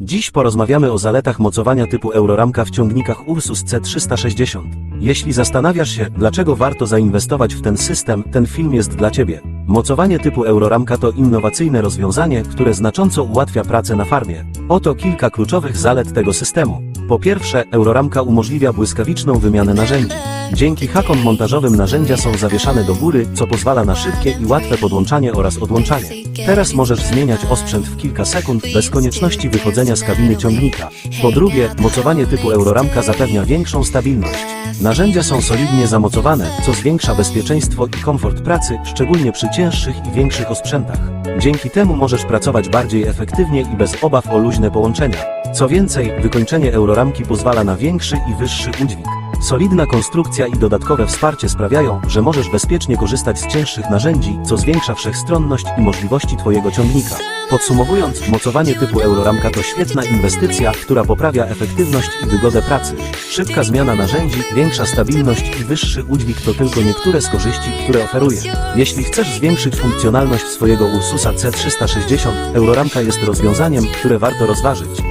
Dziś porozmawiamy o zaletach mocowania typu Euroramka w ciągnikach Ursus C360. Jeśli zastanawiasz się, dlaczego warto zainwestować w ten system, ten film jest dla Ciebie. Mocowanie typu Euroramka to innowacyjne rozwiązanie, które znacząco ułatwia pracę na farmie. Oto kilka kluczowych zalet tego systemu. Po pierwsze, Euroramka umożliwia błyskawiczną wymianę narzędzi. Dzięki hakom montażowym narzędzia są zawieszane do góry, co pozwala na szybkie i łatwe podłączanie oraz odłączanie. Teraz możesz zmieniać osprzęt w kilka sekund, bez konieczności wychodzenia z kabiny ciągnika. Po drugie, mocowanie typu Euroramka zapewnia większą stabilność. Narzędzia są solidnie zamocowane, co zwiększa bezpieczeństwo i komfort pracy, szczególnie przy cięższych i większych osprzętach. Dzięki temu możesz pracować bardziej efektywnie i bez obaw o luźne połączenia. Co więcej, wykończenie Euroramki pozwala na większy i wyższy udźwig. Solidna konstrukcja i dodatkowe wsparcie sprawiają, że możesz bezpiecznie korzystać z cięższych narzędzi, co zwiększa wszechstronność i możliwości Twojego ciągnika. Podsumowując, mocowanie typu Euroramka to świetna inwestycja, która poprawia efektywność i wygodę pracy. Szybka zmiana narzędzi, większa stabilność i wyższy udźwig to tylko niektóre z korzyści, które oferuje. Jeśli chcesz zwiększyć funkcjonalność swojego Ursusa C360, Euroramka jest rozwiązaniem, które warto rozważyć.